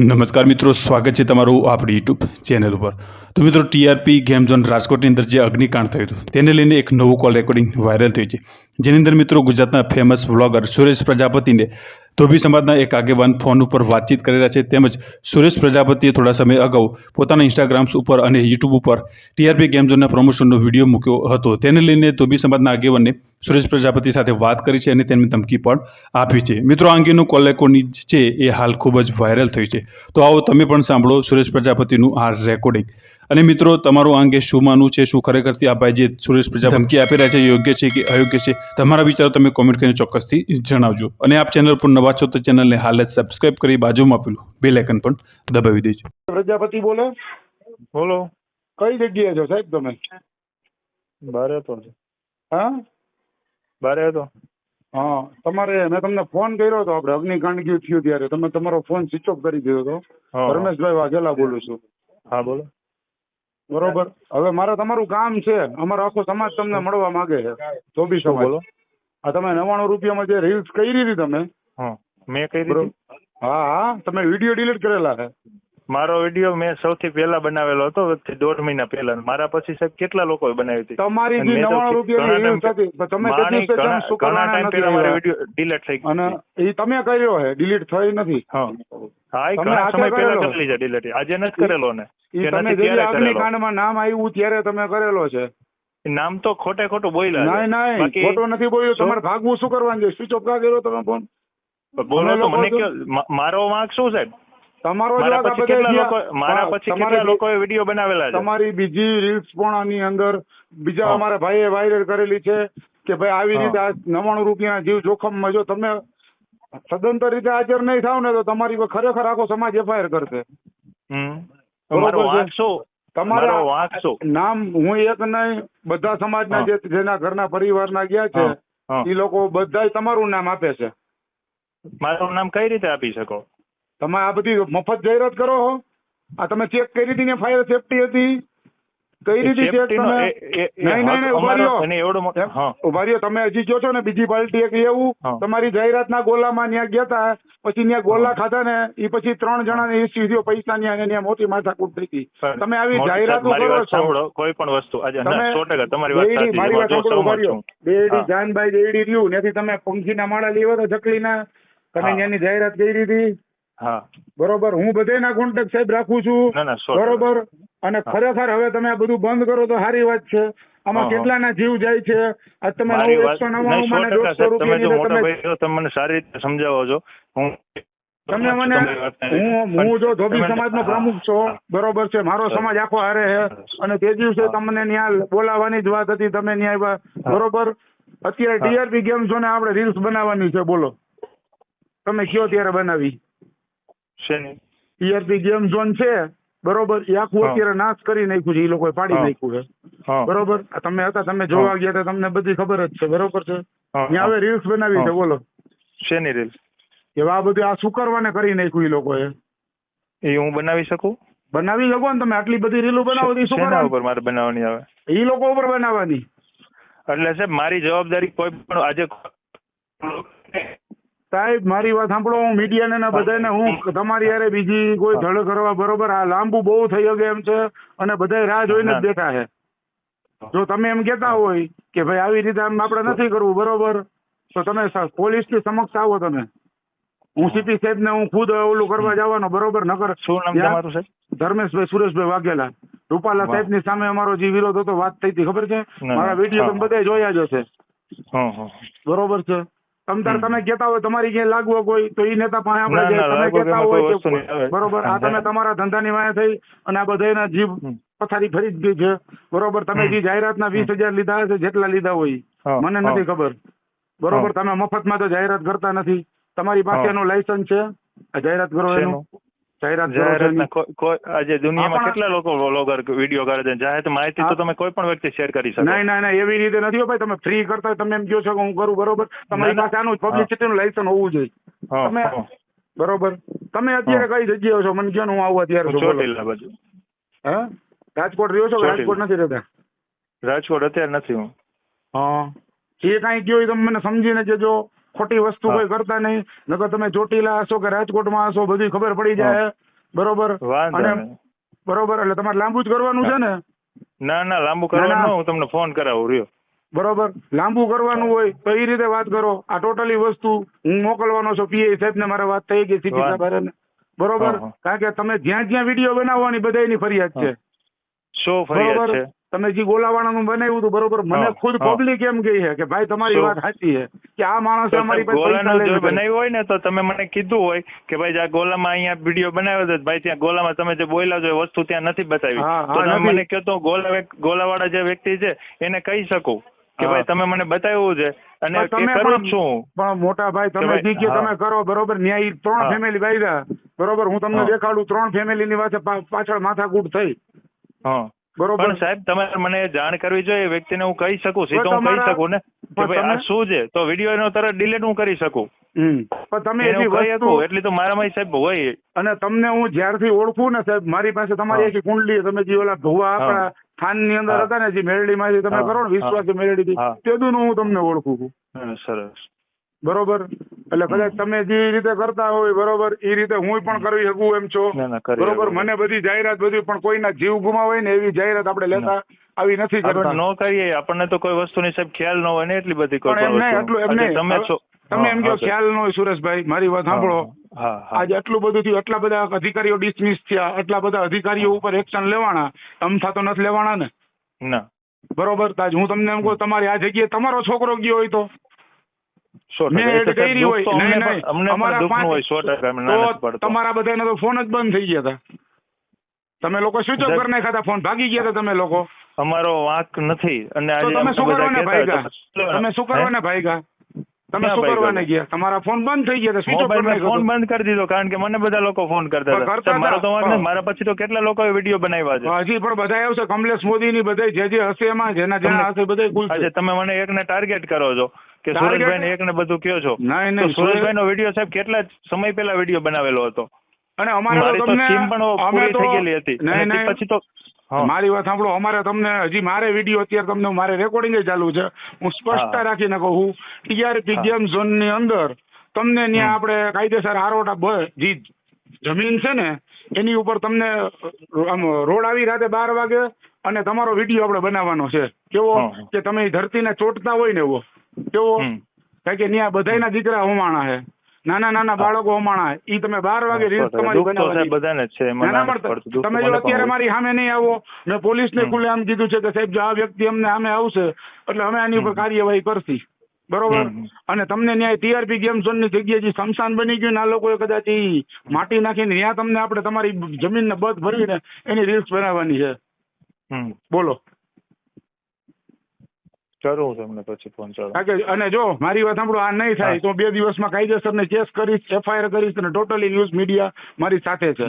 નમસ્કાર મિત્રો, સ્વાગત છે તમારું આપણી યુટ્યુબ ચેનલ ઉપર. તો મિત્રો ટીઆરપી ગેમ ઝોન રાજકોટની અંદર જે અગ્નિકાંડ થયું હતું, તેને લઈને એક નવું કોલ રેકોર્ડિંગ વાયરલ થયું છે. જેની અંદર મિત્રો ગુજરાતના ફેમસ વ્લોગર સુરેશ પ્રજાપતિને ધોબી સમાજના એક આગેવાન ફોન ઉપર વાતચીત કરી રહ્યા છે. તેમજ સુરેશ પ્રજાપતિએ થોડા સમય અગાઉ પોતાના ઇન્સ્ટાગ્રામ્સ ઉપર અને યુટ્યુબ ઉપર ટીઆરપી ગેમ ઝોનના પ્રમોશનનો વીડિયો મૂક્યો હતો. તેને લઈને ધોબી સમાજના આગેવાનને સુરેશ પ્રજાપતિ સાથે વાત કરી છે અને તેમને ધમકી પણ આપી છે. મિત્રો, આ અંગેનું કોલેકોની છે એ હાલ ખૂબ જ વાયરલ થઈ છે. તો આવો તમે પણ સાંભળો સુરેશ પ્રજાપતિનું આ રેકોર્ડિંગ અને મિત્રો તમારું આ અંગે શું માનવું છે શું ખરેખરથી આ ભાઈ જે સુરેશ પ્રજા ધમકી આપી રહ્યા છે યોગ્ય છે કે અયોગ્ય છે? તમારા વિચારો તમે કોમેન્ટ કરીને ચોક્કસથી જણાવજો. અને આપ ચેનલ પર નવા છો તો ચેનલને હાલ જ સબસ્ક્રાઇબ કરી બાજુમાં આપેલું બેલ આઇકન પણ દબાવી દેજો. પ્રજાપતિ બોલે? બોલો. કઈ જગ્યાએ છો સાહેબ તમે? બારે હતો. હા? બારે હતો. હા તમારે મેં તમને ફોન કર્યો હતો આપણે અગ્નિકાંડ ગયું થયું ત્યારે. તમે તમારો ફોન સ્વિચ ઓફ કરી દીધો હતો હા. રમેશભાઈ વાઘેલા બોલું છું. હા બોલો. બરોબર? હવે મારે તમારું કામ છે. અમારો આખો સમાજ તમને મળવા માંગે છે. ધોબી શું બોલો? આ તમે નવાણું રૂપિયામાં જે રીલ્સ કરી હતી તમે. હા. મેં કરી હા હા. તમે વીડિયો ડિલીટ કરેલા છે. મારો વીડિયો મેં સૌથી પહેલા બનાવેલો હતો દોઢ મહિના પહેલા. મારા પછી સાહેબ કેટલા લોકોએ બનાવી હતી? તમારી જે નવાણું ઘણા ટાઈમ પહેલા મારો વીડિયો ડિલીટ થઈ અને એ તમે કર્યો છે ડિલીટ થઈ નથી? હા. હા ઘણા સમય પહેલા કરેલો? છે ડિલીટ આજે નથી કરેલો ને. તમે જે અગ્નિકાંડમાં નામ આવ્યું ત્યારે તમે કરેલો છે. નામ તો ખોટે ખોટું બોલ્યા. નહીં નહીં ખોટો નથી બોલ્યો? તમારે ભાગવું શું કરવાનું છે? સ્વિચ ઓફ કા કર્યો તમે ફોન બોલો તો મને મારો વાંક શું સાહેબ? તમારો જવાબ પછી કેટલા લોકો મારા પછી કેટલા લોકોએ વીડિયો બનાવેલા છે? તમારી બીજી રીલ્સ પણ આની અંદર બીજા. અમારા ભાઈએ વાયરલ કરેલી છે કે ભાઈ આવી રીતે આ નવાણું રૂપિયાના જીવ જોખમમાં જો તમે સદંતર રીતે હાજર નહીં થાવ ને તો તમારી પર ખરેખર આખો સમાજ એફઆઈઆર કરશે. તમારા નામ હું એક નહીં બધા સમાજના. જે જેના ઘરના પરિવારના ગયા છે. એ લોકો બધા તમારું નામ આપે છે. મારું નામ કઈ રીતે આપી શકો? તમે આ બધી મફત જાહેરાત કરો આ તમે ચેક કરી હતી ને ફાયર સેફટી હતી. કઈ રીતે ચેક તમે. નહીં, નહીં, નહીં, ઊભા રહ્યો. રહ્યો. તમે હજી જો છો ને બીજી પાર્ટી એક એવું. તમારી જાહેરાતના ગોલામાં ત્યાં ગયા હતા પછી ત્યાં ગોલા ખાધા ને એ પછી ત્રણ જણાને ઇસ્યુ થયો પૈસા ત્યાં ત્યાં મોટી માથાકૂટ થઈ હતી તમે આવી જાહેરાત કરો છો. સાંભળો. કોઈ પણ વસ્તુ. તમે તમારી વાત મારી વાત સાંભળો, ઊભા રહ્યો. છું જાનભાઈ દેડી રહ્યું ત્યાંથી તમે પંખીના માળા લેવા તો ચકલીના તમે ત્યાંની જાહેરાત કરી હતી હા. બરોબર. હું બધાના કોન્ટેક્ટ સાહેબ રાખું છું. બરોબર? અને ખરેખર હવે તમે આ બધું બંધ કરો તો સારી વાત છે. આમાં. કેટલાના જીવ જાય છે? તમે છો, મને સારી રીતે સમજાવો છો. હું તમે મને હું હું જો ધોબી સમાજનો પ્રમુખ છો બરોબર છે? મારો સમાજ આખો હારે છે. અને તે દિવસે તમને ત્યાં બોલાવવાની જ વાત હતી તમે ત્યાં આવ્યા બરોબર? અત્યારે ટીઆરપી ગેમ ને આપણે રીલ્સ બનાવવાની છે બોલો. તમે કયો ત્યારે બનાવી? શેની? ટીઆરપી ગેમ ઝોન છે બરોબર? એ આખું અત્યારે નાશ કરી નાખ્યું છે એ લોકોએ પાડી નાખ્યું છે. બરોબર? આ તમે હતા તમે જોવા ગયા હતા તમને બધી ખબર જ છે બરોબર છે? ત્યાં હવે રીલ્સ બનાવી છે બોલો. શેની રીલ્સ કે આ બધું આ શુકરવાને કરી નાખ્યું એ લોકોએ? એ હું બનાવી શકું? બનાવી શકો ને તમે આટલી બધી રીલો બનાવો તો શું ઉપર મારે બનાવવાની આવે? ઈ લોકો ઉપર બનાવવાની. એટલે સાહેબ મારી જવાબદારી કોઈ પણ આજે સાહેબ મારી વાત સાંભળો હું મીડિયાને ને બધાને હું તમારી યારે બીજી કોઈ ધડ કરવા બરોબર આ લાંબુ બહુ થઈ શકે એમ છે અને બધા રાહ જોઈને જ બેઠા છે. જો તમે એમ કહેતા હોય કે ભાઈ આવી રીતે આમ આપણે નથી કરવું બરોબર તો તમે પોલીસથી સમક્ષ આવો તમે. હું સીપી સાહેબ ને હું ખુદ ઓલું કરવા જવાનો બરોબર નગર શું નામ તમારું સાહેબ? ધર્મેશભાઈ સુરેશભાઈ વાઘેલા. રૂપાલા સાહેબની સામે અમારો જે વિરોધ હતો વાત થઈ હતી ખબર છે? મારા વીડિયો. તમે બધા જોયા જ હશે. બરોબર છે? તમ તાર તમે કેતા હોય તમારી ક્યાંય લાગવો કોઈ તો એ નેતા પાસે આપણે તમે કોઈ હોય. બરોબર આ તમે તમારા ધંધાની વાયા થઈ અને આ બધાના જીવ જીભ પથારી ફરી જ ગઈ છે. બરોબર તમે. જે જાહેરાતના વીસ હજાર લીધા હશે જેટલા લીધા હોય મને નથી ખબર. બરોબર તમે મફતમાં તો જાહેરાત કરતા નથી. તમારી પાસે. એનું લાયસન્સ છે? આ જાહેરાત કરો એનું. જાહેરાત કોઈ આજે દુનિયામાં કેટલા લોકો વ્લોગર વીડિયો કરે છે? જાહેર માહિતી તો તમે કોઈ પણ વ્યક્તિ શેર કરી શકો. નહીં નહીં એવી રીતે નથી ભાઈ. તમે ફ્રી કરતા તમે એમ કહો છો કે હું કરું બરોબર? તમારી ના, ના. પાસે આનું પબ્લિસિટીનું લાયસન્સ હોવું જોઈએ. તમે બરોબર? તમે અત્યારે કઈ જગ્યાએ છો? મને કહો હું આવું અત્યારે ચોટીલા બાજુ. હા? રાજકોટ રહ્યો છો રાજકોટ નથી રહેતા? રાજકોટ અત્યારે નથી હું. હા. જે કાંઈ કયો તમે મને સમજીને કહેજો. ખોટી વસ્તુ કોઈ કરતા નહીં. નકર તમે ચોટીલા હશો કે રાજકોટમાં હશો બધી ખબર પડી જાય. બરોબર? અને બરોબર એટલે તમારે લાંબુ જ કરવાનું છે ને? ના ના લાંબુ. કરવાનું હું તમને ફોન કરાવું રહ્યો. બરોબર. લાંબુ કરવાનું હોય તો એ રીતે વાત કરો. આ ટોટલી વસ્તુ હું મોકલવાનો છું પીએ સાહેબ ને મારે વાત થઈ ગઈ સીપી. સાહેબ. બરોબર. કારણ કે તમે જ્યાં જ્યાં વીડિયો બનાવવાની બધાની ફરિયાદ છે. શો ફરિયાદ છે? તમે જે ગોલાવાળાનું બનાવ્યું હતું બરોબર? મને ખુદ પબ્લિક એમ કહી છે કે ભાઈ તમારી વાત સાચી છે કે આ માણસે અમારી પાસે ગોલાનું જો બનાવ્યું હોય ને તો તમે મને કીધું હોય કે ભાઈ આ ગોલામાં અહીંયા વીડિયો બનાવ્યો હતો ભાઈ ત્યાં ગોલામાં તમે જે બોલ્યા છો એ વસ્તુ ત્યાં નથી બતાવી. તો તમે મને કહો તો ગોલા ગોલાવાળા જે વ્યક્તિ છે એને કહી શકું કે ભાઈ તમે મને બતાવ્યું છે અને તમે કરું પણ- છું. પણ મોટા ભાઈ તમે જે કે તમે કરો બરોબર? ન્યાય ત્રણ ફેમિલી બાયરા બરોબર? હું તમને દેખાડું ત્રણ ફેમિલી ની વાત પાછળ માથાકૂટ થઈ. હા. બરોબર. પણ સાહેબ તમારે મને જાણ કરવી જોઈએ વ્યક્તિને હું કહી શકું સીધો હું કહી શકું ને કે ભાઈ આ શું છે? તો વીડિયો એનો તરત ડિલીટ હું કરી શકું. પણ તમે કહી વસ્તુ એટલી તો મારામાં સાહેબ હોય. અને તમને હું જ્યારથી ઓળખું ને સાહેબ મારી પાસે તમારી એક કુંડલી તમે જે ઓલા ભુવા આપણા ખાનની અંદર હતા ને જે મેળડી માંથી તમે. કરો ને વિશ્વાસી મેળડી હા. તેદું હું તમને ઓળખું છું. સરસ. બરોબર? એટલે કદાચ તમે જે રીતે કરતા હોય બરોબર એ રીતે હું પણ કરી શકું એમ છો. બરોબર મને બધી જાહેરાત બધી પણ કોઈના જીવ ગુમાવાય ને એવી જાહેરાત આપણે લેતા આવી નથી કરતા. ન કરીએ આપણને તો કોઈ વસ્તુની સાહેબ ખ્યાલ ન હોય ને એટલી બધી કોઈ. એટલું એમ નહીં. તમે છો. તમે એમ કહો ખ્યાલ ન હોય સુરેશભાઈ મારી વાત સાંભળો. આજે આટલું બધું થયું એટલા બધા અધિકારીઓ ડિસમિસ થયા એટલા બધા અધિકારીઓ ઉપર એક્શન લેવાના. અમથા તો નથી લેવાના ને. ના. બરોબર? તાજ હું તમને એમ કહું તમારી આ જગ્યાએ તમારો છોકરો ગયો હોય તો? તમારા બધાના તો ફોન જ બંધ થઈ ગયા હતા. તમે લોકો સ્વિચ ઓફ કરી નાખ્યા ફોન ભાગી ગયા હતા તમે લોકો. અમારો વાંક નથી. અને આજે તમે શું કરવાના ભાગ્યા તમે શું કરવાના ભાઈ ભાગ્યા તમે શું કરવાને ગયા? તમારા ફોન બંધ થઈ ગયા સ્વિચ ઓફ કરી ફોન બંધ કરી દીધો કારણ કે મને બધા લોકો ફોન કરતા હતા. મારો તો મારા પછી તો કેટલા લોકોએ વીડિયો બનાવ્યા છે? હજી પણ બધા આવશે. કમલેશ મોદી ની બધા જે જે હશે એમાં જેના જેના હશે બધા કુલ છે તમે મને એકને ટાર્ગેટ કરો છો કે? સુરેશભાઈ એકને બધું કયો છો? નહીં નહીં સુરેશભાઈ નો વીડિયો સાહેબ કેટલા સમય પહેલા વીડિયો બનાવેલો હતો? અને અમારે મારી તો તમને પણ અમે તો થઈ ગયેલી હતી. પછી તો. મારી વાત સાંભળો અમારે તમને હજી મારે વીડિયો અત્યારે તમને મારે રેકોર્ડિંગ ચાલુ છે. હું સ્પષ્ટતા રાખીને કહું ટીઆરપી ગેમ ઝોનની અંદર તમને ત્યાં આપણે કાયદેસર આરોટા જે જમીન છે ને એની ઉપર તમને આમ રોડ આવી રાતે બાર વાગે અને તમારો વીડિયો આપણે બનાવવાનો છે. કેવો કે તમે ધરતીને ચોટતા હોય ને એવો. કેવો? કારણ કે ત્યાં બધાના દીકરા હોમાણા છે. નાના નાના બાળકો છે ઈ તમે બાર વાગે રીલ્સ તમારી બનાવવાની. તમે જો અત્યારે મારી સામે નહીં આવો મેં પોલીસને. ખુલ્લે આમ કીધું છે કે સાહેબ જો આ વ્યક્તિ અમને સામે આવશે એટલે અમે આની ઉપર કાર્યવાહી કરશી. બરોબર? અને તમને ન્યાય ટીઆરપી ગેમ ઝોનની જગ્યાએ જે સમશાન બની ગયું ને આ લોકોએ કદાચ ઈ માટી નાખીને ત્યાં તમને આપણે તમારી જમીન ને બધ ભરીને એની રીલ્સ બનાવવાની છે. બોલો. હું તમને પછી ફોન ચાલો અને જો મારી વાત સાંભળો આ નહીં થાય. તો બે દિવસમાં કાયદેસરને કેસ કરીશ એફઆઈઆર કરીશ અને ટોટલી ન્યૂઝ મીડિયા મારી સાથે છે.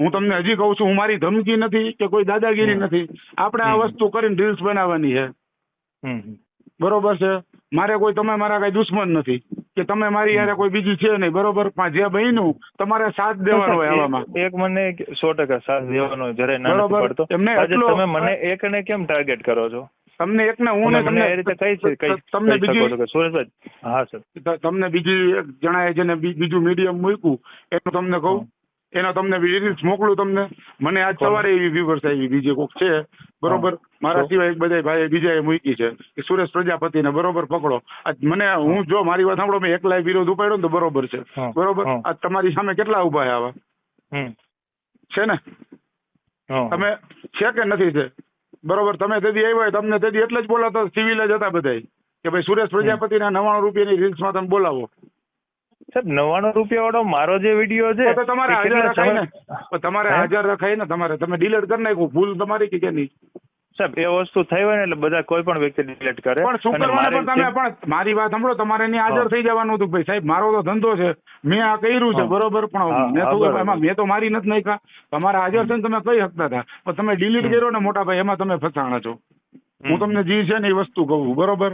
હું તમને હજી કહું છું હું મારી ધમકી નથી કે કોઈ દાદાગીરી નથી. આપણે આ વસ્તુ કરીને રીલ્સ બનાવવાની છે. બરોબર છે? મારે કોઈ તમે મારા કઈ દુશ્મન નથી. કે તમે મારી યારે કોઈ બીજી છે નહીં બરોબર? પણ જે બહેનું તમારે સાથ દેવાનો હોય આવામાં. એક- મને સો ટકા સાથ દેવાનો જરાય ના. પડતો. એમને તમે મને એકને કેમ ટાર્ગેટ કરો છો? તમને એકને હું તમને એ રીતે કહી છે તમને બીજી સુરેશભાઈ? હા સર. તમને બીજી એક જણાએ જેને બીજું મીડિયમ મૂક્યું એનું તમને કહું. એનો તમને રીલ્સ મોકલું તમને. મને આજ સવારે એવી વ્યુવર્સ આવી બીજે કોક છે. બરોબર? મારા? સિવાય એક બધા ભાઈ એ મૂકી છે. કે સુરેશ પ્રજાપતિને બરોબર પકડો. આજ મને હું જો મારી વાત સાંભળો મેં એકલાય વિરોધ ઉપાડ્યો ને તો બરોબર છે. બરોબર. આજ તમારી સામે કેટલા ઊભા આવા? છે ને? તમે છે કે નથી છે? બરોબર તમે તેથી આવ્યા તમને તેથી એટલે જ બોલાતા સિવિલ જ હતા બધાય. કે ભાઈ સુરેશ પ્રજાપતિના ની રૂપિયાની રીલ્સમાં તમે બોલાવો. સાહેબ નવાણું રૂપિયા વાળો મારો જે વીડિયો છે તો તમારે હાજર રખાય ને. તમારે હાજર રખાય ને તમારે. તમે ડિલીટ કરી નાખ્યું ભૂલ તમારી કે કેની? સાહેબ એ વસ્તુ થઈ હોય ને એટલે બધા કોઈ પણ વ્યક્તિ ડિલીટ કરે પણ શું પણ તમે? પણ મારી વાત સાંભળો તમારે એની હાજર થઈ જવાનું હતું ભાઈ સાહેબ મારો તો ધંધો છે મેં આ કર્યું છે બરોબર પણ મેં તો એમાં મેં તો મારી નથી નાખ્યા. તમારે હાજર છે ને તમે કહી શકતા હતા. પણ તમે ડિલીટ કર્યો ને મોટા ભાઈ એમાં તમે ફસાણા છો. હું તમને જે છે ને એ વસ્તુ કહું બરોબર?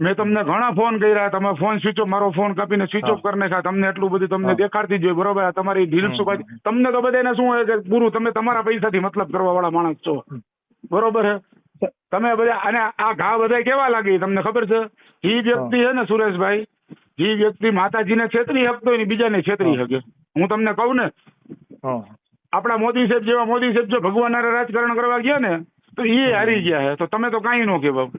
મેં તમને ઘણા ફોન કર્યા તમે ફોન સ્વિચ ઓફ મારો ફોન કાપીને સ્વિચ ઓફ કરી નાખ્યા તમને એટલું બધું તમને દેખાડતી જોઈએ બરોબર? તમારી ઢીલ શું તમને તો બધાને શું હોય કે પૂરું તમે તમારા પૈસાથી મતલબ કરવા વાળા માણસ છો. બરોબર છે? તમે બધા અને આ ઘા બધા કેવા લાગી? તમને ખબર છે? એ વ્યક્તિ છે ને સુરેશભાઈ એ વ્યક્તિ માતાજીને છેતરી શકતો ને બીજાને છેતરી હા. શકે હું તમને કહું ને હા. આપણા મોદી સાહેબ જેવા મોદી સાહેબ જો ભગવાન રાજકારણ કરવા ગયા ને તો એ હારી ગયા છે. તો તમે તો કાંઈ ન કહેવાય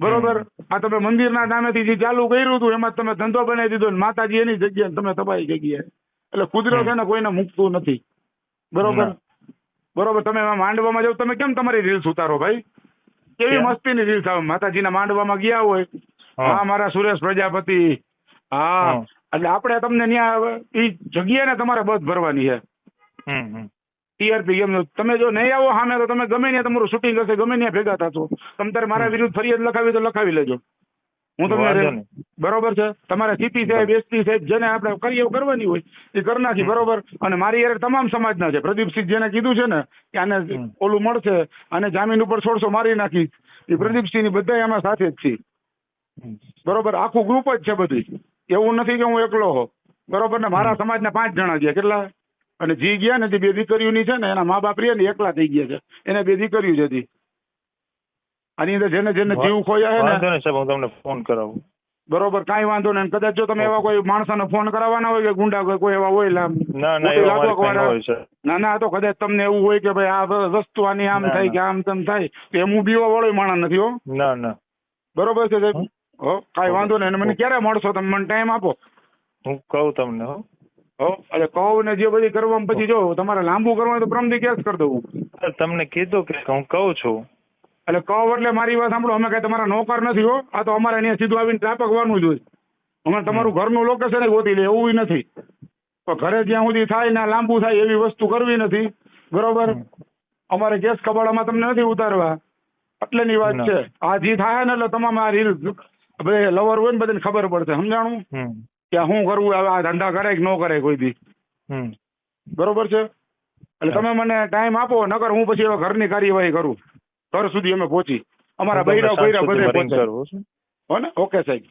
બરોબર? આ તમે મંદિરના નામેથી જે ચાલુ કર્યું હતું એમાં તમે ધંધો બનાવી દીધો ને માતાજી એની જગ્યાએ તમે તબાઈ ગયા. એટલે કુદરત છે ને કોઈને મૂકતું નથી. બરોબર. બરોબર તમે માંડવામાં જાવ તમે કેમ તમારી રીલ્સ ઉતારો ભાઈ? કેવી મસ્તી મસ્તીની રીલ્સ આવે? માતાજીના માંડવામાં ગયા હોય. હા. મારા સુરેશ પ્રજાપતિ. હા. એટલે આપણે તમને ત્યાં એ જગ્યાને તમારે બસ ભરવાની છે. ટીઆરપી ગેમ તમે જો નહીં આવો સામે તો તમે ગમે ત્યાં તમારું શૂટિંગ હશે ગમે ત્યાં ભેગા થશો. તમે તારે મારા વિરુદ્ધ ફરિયાદ લખાવી તો લખાવી લેજો. હું તમને બરોબર છે? તમારે સીપી સાહેબ એસપી સાહેબ જેને આપણે કરીએ કરવાની હોય એ કરી નાખી બરોબર? અને મારી યાર તમામ સમાજના છે. પ્રદીપસિંહ જેને કીધું છે ને કે આને ઓલું મળશે અને જામીન ઉપર છોડશો મારી નાખી. એ પ્રદીપસિંહની બધા એમાં સાથે જ છે બરોબર? આખું ગ્રુપ જ છે બધી. એવું નથી કે હું એકલો હો બરોબર? ને મારા સમાજના પાંચ જણા ગયા કેટલા? અને જી ગયા ને જે બે દીકરીઓની છે ને એના મા બાપ રહ્યા ને એકલા થઈ ગયા છે. એને બે દીકરીઓ જ હતી. આની અંદર જેને જેને જીવ ખોયા છે ને સાહેબ હું તમને ફોન કરાવું. બરોબર કાંઈ વાંધો નહીં. કદાચ જો તમે એવા કોઈ માણસાને ફોન કરાવવાના હોય કે ગુંડા કોઈ- કોઈ એવા હોય ના ના તો કદાચ તમને એવું હોય કે ભાઈ આ વસ્તુ આની આમ થાય કે આમ તેમ થાય તો એમ હું બીવા વાળો માણસ નથી હો. ના ના. બરોબર છે સાહેબ? હો કાંઈ વાંધો નહીં. મને ક્યારે મળશો તમે? મને ટાઈમ આપો. હું કહું તમને હો. હો એટલે કહું ને જે બધી કરવામાં પછી જો તમારે લાંબુ કરવાનું તો પ્રમદી કેસ કરી દઉં. તમને કીધું કે હું કહું છું. એટલે કહો એટલે મારી વાત સાંભળો. અમે કઈ તમારા નોકર નથી હો. આ તો અમારે અહીંયા સીધું આવીને ત્રાપકવાનું જ હોય અમારે તમારું ઘરનું લોકેશન ગોતી લે એવું નથી. તો ઘરે જ્યાં સુધી થાય ને લાંબુ થાય એવી વસ્તુ કરવી નથી. બરોબર? અમારે ગેસ કબાડામાં તમને નથી ઉતારવા. એટલેની વાત છે. આ જે થાય ને એટલે તમામ આ રીલ લવર હોય ને બધાને ખબર પડશે. સમજાણું? કે શું કરવું હવે આ ધંધા કરે કે ન કરે કોઈ દી. બરોબર છે? એટલે તમે મને ટાઈમ આપો નકર હું પછી હવે ઘરની કાર્યવાહી કરું. ઘર સુધી અમે પહોંચી. અમારા બૈરા બૈરા બધે પહોંચે હો ને? ઓકે સાહેબ.